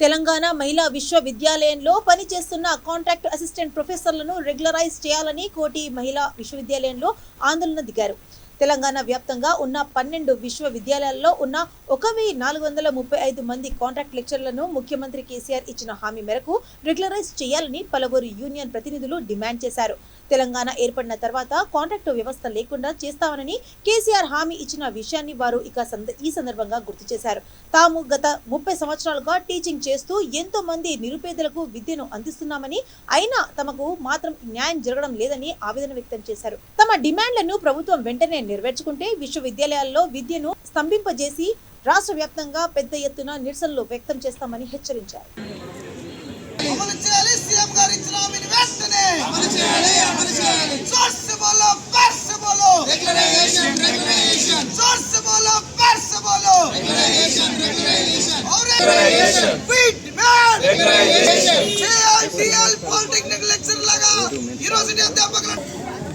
తెలంగాణ మహిళా విశ్వవిద్యాలయంలో పనిచేస్తున్న కాంట్రాక్ట్ అసిస్టెంట్ ప్రొఫెసర్లను రెగ్యులరైజ్ చేయాలని కోటి మహిళా విశ్వవిద్యాలయంలో ఆందోళన దిగారు. తెలంగాణ వ్యాప్తంగా ఉన్న పన్నెండు విశ్వవిద్యాలయాల్లో ఉన్న ఒక వెయ్యి నాలుగు వందల ముప్పై ఐదు మంది కాంట్రాక్ట్ లెక్చర్లను ముఖ్యమంత్రి కేసీఆర్ ఇచ్చిన హామీ మేరకు రెగ్యులరైజ్ చేయాలని పలువురు యూనియన్ ప్రతినిధులు డిమాండ్ చేశారు. తెలంగాణ ఏర్పడిన తర్వాత కాంట్రాక్టు వ్యవస్థ లేకుండా చేస్తామని కేసీఆర్ హామీ ఇచ్చిన విషయాన్ని వారు ఇక ఈ సందర్భంగా గుర్తు చేశారు. తాము గత ముప్పై సంవత్సరాలుగా టీచింగ్ చేస్తూ ఎంతో మంది నిరుపేదలకు విద్యను అందిస్తున్నామని అయినా తమకు మాత్రం న్యాయం జరగడం లేదని ఆవేదన వ్యక్తం చేశారు. తమ డిమాండ్లను ప్రభుత్వం వెంటనే నెరవేర్చుకుంటే విశ్వవిద్యాలయాల్లో విద్యను స్తంభింపజేసి రాష్ట్ర వ్యాప్తంగా పెద్ద ఎత్తున నిరసనలు వ్యక్తం చేస్తామని హెచ్చరించారు.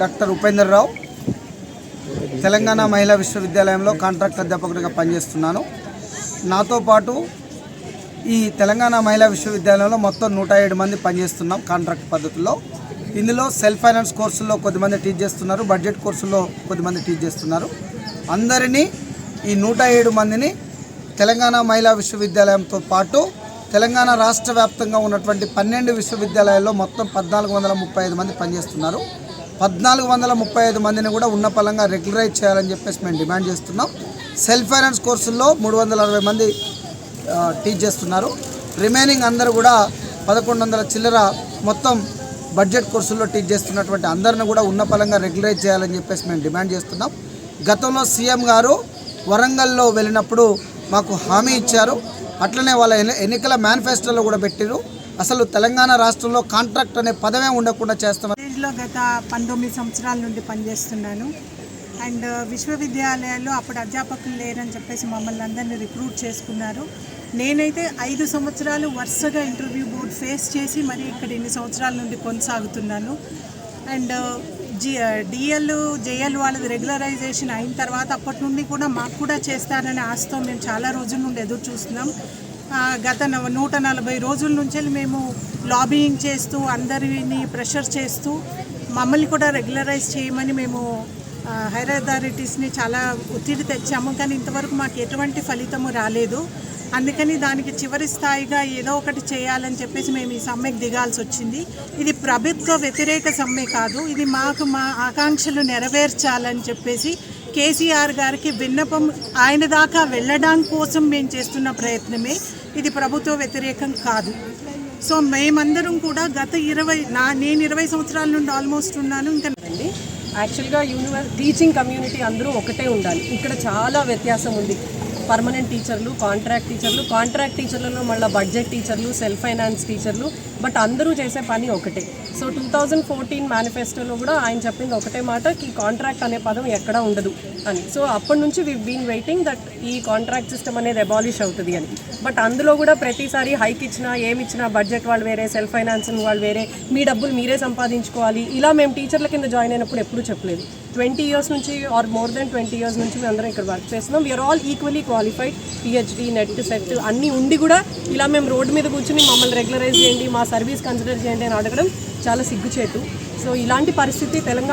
డాక్టర్ ఉపేందర్ రావు. తెలంగాణ మహిళా విశ్వవిద్యాలయంలో కాంట్రాక్ట్ అధ్యాపకుడిగా పనిచేస్తున్నాను. నాతో పాటు ఈ తెలంగాణ మహిళా విశ్వవిద్యాలయంలో మొత్తం నూట ఏడు మంది పనిచేస్తున్నాం కాంట్రాక్ట్ పద్ధతిలో. ఇందులో సెల్ఫ్ ఫైనాన్స్ కోర్సుల్లో కొద్దిమంది టీచ్ చేస్తున్నారు బడ్జెట్ కోర్సుల్లో కొద్దిమంది టీచ్ చేస్తున్నారు. అందరినీ ఈ నూట ఏడు మందిని తెలంగాణ మహిళా విశ్వవిద్యాలయంతో పాటు తెలంగాణ రాష్ట్ర వ్యాప్తంగా ఉన్నటువంటి పన్నెండు విశ్వవిద్యాలయాల్లో మొత్తం పద్నాలుగు వందల ముప్పై ఐదు మంది పనిచేస్తున్నారు. పద్నాలుగు వందల ముప్పై ఐదు మందిని కూడా ఉన్న పలంగా రెగ్యులరైజ్ చేయాలని చెప్పేసి మేము డిమాండ్ చేస్తున్నాం. సెల్ఫ్ ఫైనాన్స్ కోర్సుల్లో మూడు వందల అరవై మంది టీచ్ చేస్తున్నారు. రిమైనింగ్ అందరూ కూడా పదకొండు వందల చిల్లర మొత్తం బడ్జెట్ కోర్సుల్లో టీచ్ చేస్తున్నటువంటి అందరిని కూడా ఉన్న పలంగా రెగ్యులరైజ్ చేయాలని చెప్పేసి మేము డిమాండ్ చేస్తున్నాం. గతంలో సీఎం గారు వరంగల్లో వెళ్ళినప్పుడు మాకు హామీ ఇచ్చారు. అట్లనే వాళ్ళ ఎన్నికల మేనిఫెస్టోలో కూడా పెట్టారు అసలు తెలంగాణ రాష్ట్రంలో కాంట్రాక్ట్ అనే పదమే ఉండకుండా చేస్తామని కాలేజ్లో గత పంతొమ్మిది సంవత్సరాల నుండి పనిచేస్తున్నాను. అండ్ విశ్వవిద్యాలయాల్లో అప్పుడు అధ్యాపకులు లేరని చెప్పేసి మమ్మల్ని అందరినీ రిక్రూట్ చేసుకున్నారు. నేనైతే ఐదు సంవత్సరాలు వరుసగా ఇంటర్వ్యూ బోర్డ్ ఫేస్ చేసి మరి ఇక్కడ ఇన్ని సంవత్సరాల నుండి కొనసాగుతున్నాను. అండ్ జి డిఎల్ జేఎల్ వాళ్ళది రెగ్యులరైజేషన్ అయిన తర్వాత అప్పటి నుండి కూడా మాకు కూడా చేస్తారనే ఆశతో మేము చాలా రోజుల నుండి ఎదురు చూస్తున్నాం. గత నూట నలభై రోజుల నుంచి మేము లాబీయింగ్ చేస్తూ అందరిని ప్రెషర్ చేస్తూ మమ్మల్ని కూడా రెగ్యులరైజ్ చేయమని మేము హైర్ అథారిటీస్ని చాలా ఒత్తిడి తెచ్చాము కానీ ఇంతవరకు మాకు ఎటువంటి ఫలితము రాలేదు. అందుకని దానికి చివరి స్థాయిగా ఏదో ఒకటి చేయాలని చెప్పేసి మేము ఈ సమ్మెకు దిగాల్సి వచ్చింది. ఇది ప్రభుత్వ వ్యతిరేక సమ్మె కాదు ఇది మాకు మా ఆకాంక్షలు నెరవేర్చాలని చెప్పేసి కేసీఆర్ గారికి విన్నపం ఆయన దాకా వెళ్ళడం కోసం మేము చేస్తున్న ప్రయత్నమే. ఇది ప్రభుత్వ వ్యతిరేకం కాదు. సో మేమందరం కూడా గత ఇరవై నా నేను ఇరవై సంవత్సరాల నుండి ఆల్మోస్ట్ ఉన్నాను. ఇంకా యాక్చువల్గా యూనివర్ టీచింగ్ కమ్యూనిటీ అందరూ ఒకటే ఉండాలి. ఇక్కడ చాలా వ్యత్యాసం ఉంది. పర్మనెంట్ టీచర్లు కాంట్రాక్ట్ టీచర్లు. కాంట్రాక్ట్ టీచర్లలో మళ్ళీ బడ్జెట్ టీచర్లు సెల్ఫ్ ఫైనాన్స్ టీచర్లు. బట్ అందరూ చేసే పని ఒకటే. సో టూ థౌజండ్ ఫోర్టీన్ మేనిఫెస్టోలో కూడా ఆయన చెప్పింది ఒకటే మాట ఈ కాంట్రాక్ట్ అనే పదం ఎక్కడా ఉండదు అని. సో అప్పటి నుంచి వీ బీన్ వెయిటింగ్ దట్ ఈ కాంట్రాక్ట్ సిస్టమ్ అనేది అబాలిష్ అవుతుంది అని. బట్ అందులో కూడా ప్రతిసారి హైక్ ఇచ్చినా ఏమిచ్చినా బడ్జెట్ వాళ్ళు వేరే సెల్ఫ్ ఫైనాన్సింగ్ వాళ్ళు వేరే మీ డబ్బులు మీరే సంపాదించుకోవాలి. ఇలా మేము టీచర్ల కింద జాయిన్ అయినప్పుడు ఎప్పుడూ చెప్పలేదు. ట్వంటీ ఇయర్స్ నుంచి or more than twenty years నుంచి మేము అందరం ఇక్కడ వర్క్ చేస్తున్నాం. We are all equally qualified PhD NET SET అన్నీ ఉండి కూడా ఇలా మేము రోడ్డు మీద కూర్చుని మమ్మల్ని రెగ్యులరైజ్ చేయండి మా సర్వీస్ కన్సిడర్ చేయండి అని అడగడం చాలా సిగ్గుచేటు. సో ఇలాంటి పరిస్థితి తెలంగాణ